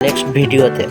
next ভিডিওতে